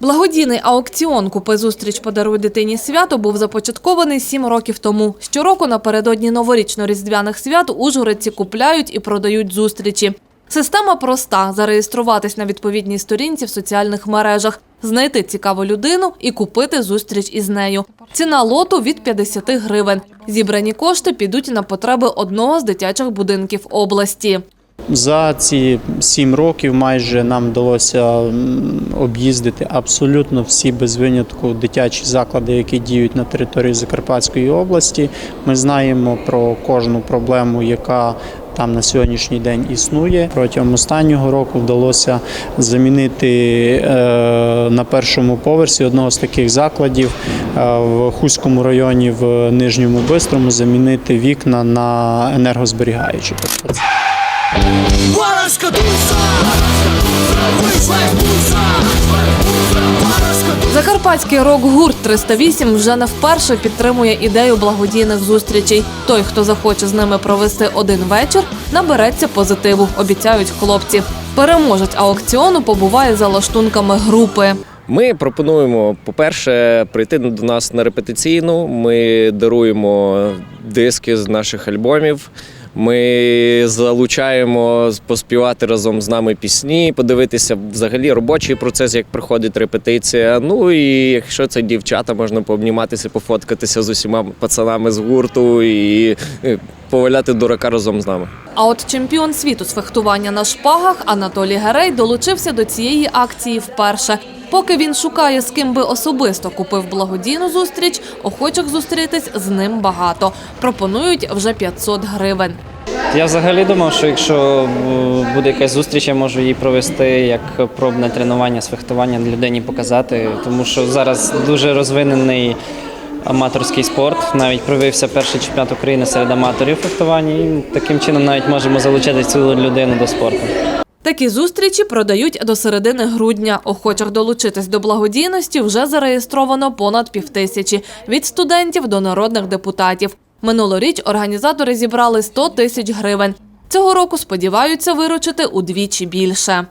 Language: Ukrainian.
Благодійний аукціон «Купи зустріч подаруй дитині свято був започаткований сім років тому. Щороку напередодні новорічно-різдвяних свят ужгородці купляють і продають зустрічі. Система проста – зареєструватись на відповідній сторінці в соціальних мережах, знайти цікаву людину і купити зустріч із нею. Ціна лоту від 50 гривень. Зібрані кошти підуть на потреби одного з дитячих будинків області. За ці сім років майже нам вдалося об'їздити абсолютно всі без винятку дитячі заклади, які діють на території Закарпатської області. Ми знаємо про кожну проблему, яка там на сьогоднішній день існує. Протягом останнього року вдалося замінити е, на першому поверсі одного з таких закладів е, в Хуському районі в Нижньому Бистрому замінити вікна на енергозберігаючі. Вийшла Закарпатський рок-гурт 308 вже не вперше підтримує ідею благодійних зустрічей. Той, хто захоче з ними провести один вечір, набереться позитиву, обіцяють хлопці. Переможець аукціону побуває за лаштунками групи. Ми пропонуємо, по-перше, прийти до нас на репетиційну. Ми даруємо диски з наших альбомів. Ми залучаємо поспівати разом з нами пісні, подивитися взагалі робочий процес, як проходить репетиція. Ну і якщо це дівчата, можна пообніматися, пофоткатися з усіма пацанами з гурту і поваляти дурака разом з нами. А от чемпіон світу з фехтування на шпагах Анатолій Герей долучився до цієї акції вперше. Поки він шукає, з ким би особисто купив благодійну зустріч, охочих зустрітись з ним багато. Пропонують вже 500 гривень. Я взагалі думав, що якщо е, буде якась зустріч, я можу її провести як пробне тренування з фехтування людині показати, тому що зараз дуже розвинений аматорський спорт. Навіть провівся перший чемпіонат України серед аматорів фехтування, і таким чином навіть можемо залучити цю людину до спорту. Такі зустрічі продають до середини грудня. Охочих долучитись до благодійності вже зареєстровано понад півтисячі від студентів до народних депутатів. Минулоріч організатори зібрали 100 тисяч гривень. Цього року сподіваються виручити удвічі більше.